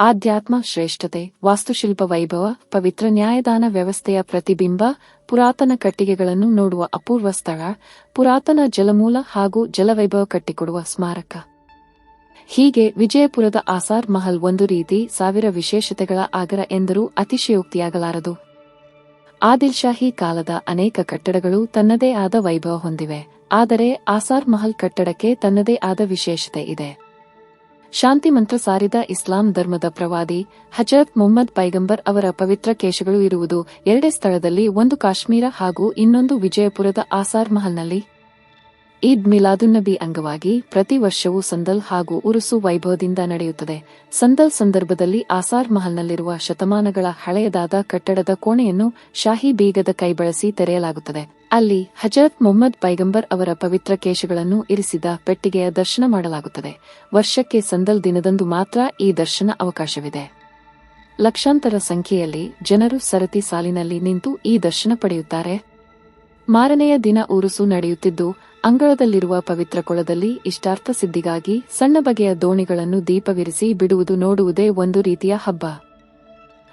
ಆಧ್ಯಾತ್ಮ ಶ್ರೇಷ್ಠತೆ, ವಾಸ್ತುಶಿಲ್ಪ ವೈಭವ, ಪವಿತ್ರ ನ್ಯಾಯದಾನ ವ್ಯವಸ್ಥೆಯ ಪ್ರತಿಬಿಂಬ, ಪುರಾತನ ಕಟ್ಟಿಗೆಗಳನ್ನು ನೋಡುವ ಅಪೂರ್ವ ಸ್ಥಳ, ಪುರಾತನ ಜಲಮೂಲ ಹಾಗೂ ಜಲವೈಭವ ಕಟ್ಟಿಕೊಡುವ ಸ್ಮಾರಕ. ಹೀಗೆ ವಿಜಯಪುರದ ಆಸಾರ್ ಮಹಲ್ ಒಂದು ರೀತಿ ಸಾವಿರ ವಿಶೇಷತೆಗಳ ಆಗರ ಎಂದರೂ ಅತಿಶಯೋಕ್ತಿಯಾಗಲಾರದು. ಆದಿಲ್ ಶಾಹಿ ಕಾಲದ ಅನೇಕ ಕಟ್ಟಡಗಳು ತನ್ನದೇ ಆದ ವೈಭವ ಹೊಂದಿವೆ, ಆದರೆ ಆಸಾರ್ ಮಹಲ್ ಕಟ್ಟಡಕ್ಕೆ ತನ್ನದೇ ಆದ ವಿಶೇಷತೆ ಇದೆ. ಶಾಂತಿ ಮಂತ್ರ ಸಾರಿದ ಇಸ್ಲಾಂ ಧರ್ಮದ ಪ್ರವಾದಿ ಹಜರತ್ ಮೊಹಮ್ಮದ್ ಪೈಗಂಬರ್ ಅವರ ಪವಿತ್ರ ಕೇಶಗಳು ಇರುವುದು ಎರಡೇ ಸ್ಥಳದಲ್ಲಿ ಒಂದು ಕಾಶ್ಮೀರ ಹಾಗೂ ಇನ್ನೊಂದು ವಿಜಯಪುರದ ಆಸಾರ್ ಮಹಲ್ನಲ್ಲಿ. ಈದ್ ಮಿಲಾದುನ್ನಬಿ ಅಂಗವಾಗಿ ಪ್ರತಿ ವರ್ಷವೂ ಸಂದಲ್ ಹಾಗೂ ಉರುಸು ವೈಭವದಿಂದ ನಡೆಯುತ್ತದೆ. ಸಂದಲ್ ಸಂದರ್ಭದಲ್ಲಿ ಆಸಾರ್ ಮಹಲ್ನಲ್ಲಿರುವ ಶತಮಾನಗಳ ಹಳೆಯದಾದ ಕಟ್ಟಡದ ಕೋಣೆಯನ್ನು ಶಾಹಿ ಬೀಗದ ಕೈ ಬಳಸಿ ತೆರೆಯಲಾಗುತ್ತದೆ. ಅಲ್ಲಿ ಹಜರತ್ ಮೊಹಮ್ಮದ್ ಪೈಗಂಬರ್ ಅವರ ಪವಿತ್ರ ಕೇಶಗಳನ್ನು ಇರಿಸಿದ ಪೆಟ್ಟಿಗೆಯ ದರ್ಶನ ಮಾಡಲಾಗುತ್ತದೆ. ವರ್ಷಕ್ಕೆ ಸಂದಲ್ ದಿನದಂದು ಮಾತ್ರ ಈ ದರ್ಶನ ಅವಕಾಶವಿದೆ. ಲಕ್ಷಾಂತರ ಸಂಖ್ಯೆಯಲ್ಲಿ ಜನರು ಸರತಿ ಸಾಲಿನಲ್ಲಿ ನಿಂತು ಈ ದರ್ಶನ ಪಡೆಯುತ್ತಾರೆ. ಮಾರನೆಯ ದಿನ ಉರುಸು ನಡೆಯುತ್ತಿದ್ದು, ಅಂಗಳದಲ್ಲಿರುವ ಪವಿತ್ರ ಕೊಳದಲ್ಲಿ ಇಷ್ಟಾರ್ಥ ಸಿದ್ಧಿಗಾಗಿ ಸಣ್ಣ ಬಗೆಯ ದೋಣಿಗಳನ್ನು ದೀಪವಿರಿಸಿ ಬಿಡುವುದು ನೋಡುವುದೇ ಒಂದು ರೀತಿಯ ಹಬ್ಬ.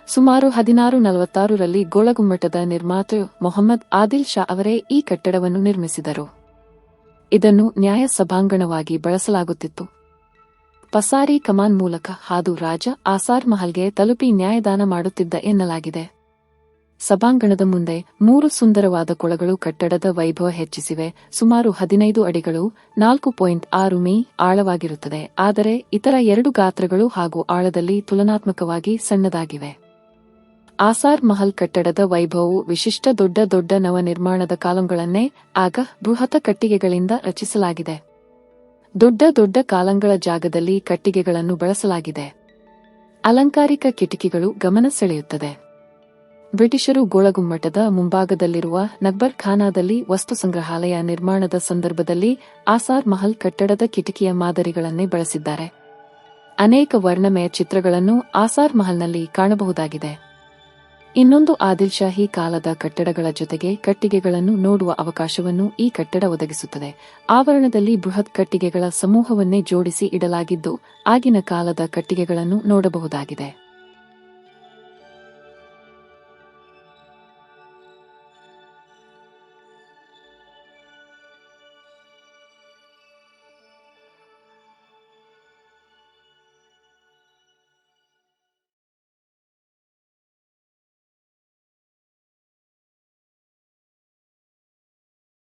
ಸುಮಾರು ಹದಿನಾರು ನಲವತ್ತಾರರಲ್ಲಿ ಗೋಳಗುಮ್ಮಟದ ನಿರ್ಮಾತೃ ಮೊಹಮ್ಮದ್ ಆದಿಲ್ ಶಾ ಅವರೇ ಈ ಕಟ್ಟಡವನ್ನು ನಿರ್ಮಿಸಿದರು. ಇದನ್ನು ನ್ಯಾಯ ಸಭಾಂಗಣವಾಗಿ ಬಳಸಲಾಗುತ್ತಿತ್ತು. ಪಸಾರಿ ಕಮಾನ್ ಮೂಲಕ ಹಾದು ರಾಜ ಆಸಾರ್ ಮಹಲ್ಗೆ ತಲುಪಿ ನ್ಯಾಯದಾನ ಮಾಡುತ್ತಿದ್ದ ಎನ್ನಲಾಗಿದೆ. ಸಭಾಂಗಣದ ಮುಂದೆ ಮೂರು ಸುಂದರವಾದ ಕೊಳಗಳು ಕಟ್ಟಡದ ವೈಭವ ಹೆಚ್ಚಿಸಿವೆ. ಸುಮಾರು ಹದಿನೈದು ಅಡಿಗಳು ನಾಲ್ಕು ಪಾಯಿಂಟ್ ಆರು ಮೀ ಆಳವಾಗಿರುತ್ತದೆ. ಆದರೆ ಇತರ ಎರಡು ಗಾತ್ರಗಳು ಹಾಗೂ ಆಳದಲ್ಲಿ ತುಲನಾತ್ಮಕವಾಗಿ ಸಣ್ಣದಾಗಿವೆ. ಆಸಾರ್ ಮಹಲ್ ಕಟ್ಟಡದ ವೈಭವವು ವಿಶಿಷ್ಟ ದೊಡ್ಡ ದೊಡ್ಡ ನವ ನಿರ್ಮಾಣದ ಕಾಲಂಗಳನ್ನೇ ಆಗ ಬೃಹತ ಕಟ್ಟಿಗೆಗಳಿಂದ ರಚಿಸಲಾಗಿದೆ. ದೊಡ್ಡ ದೊಡ್ಡ ಕಾಲಂಗಳ ಜಾಗದಲ್ಲಿ ಕಟ್ಟಿಗೆಗಳನ್ನು ಬಳಸಲಾಗಿದೆ. ಅಲಂಕಾರಿಕ ಕಿಟಕಿಗಳು ಗಮನ ಸೆಳೆಯುತ್ತದೆ. ಬ್ರಿಟಿಷರು ಗೋಳಗುಮ್ಮಟದ ಮುಂಭಾಗದಲ್ಲಿರುವ ನಕ್ಬರ್ ಖಾನಾದಲ್ಲಿ ವಸ್ತು ಸಂಗ್ರಹಾಲಯ ನಿರ್ಮಾಣದ ಸಂದರ್ಭದಲ್ಲಿ ಆಸಾರ್ ಮಹಲ್ ಕಟ್ಟಡದ ಕಿಟಕಿಯ ಮಾದರಿಗಳನ್ನೇ ಬಳಸಿದ್ದಾರೆ. ಅನೇಕ ವರ್ಣಮಯ ಚಿತ್ರಗಳನ್ನು ಆಸಾರ್ ಮಹಲ್ನಲ್ಲಿ ಕಾಣಬಹುದಾಗಿದೆ. ಇನ್ನೊಂದು ಆದಿಲ್ ಶಾಹಿ ಕಾಲದ ಕಟ್ಟಡಗಳ ಜೊತೆಗೆ ಕಟ್ಟಿಗೆಗಳನ್ನು ನೋಡುವ ಅವಕಾಶವನ್ನು ಈ ಕಟ್ಟಡ ಒದಗಿಸುತ್ತದೆ. ಆವರಣದಲ್ಲಿ ಬೃಹತ್ ಕಟ್ಟಿಗೆಗಳ ಸಮೂಹವನ್ನೇ ಜೋಡಿಸಿ ಇಡಲಾಗಿದ್ದು, ಆಗಿನ ಕಾಲದ ಕಟ್ಟಿಗೆಗಳನ್ನು ನೋಡಬಹುದಾಗಿದೆ.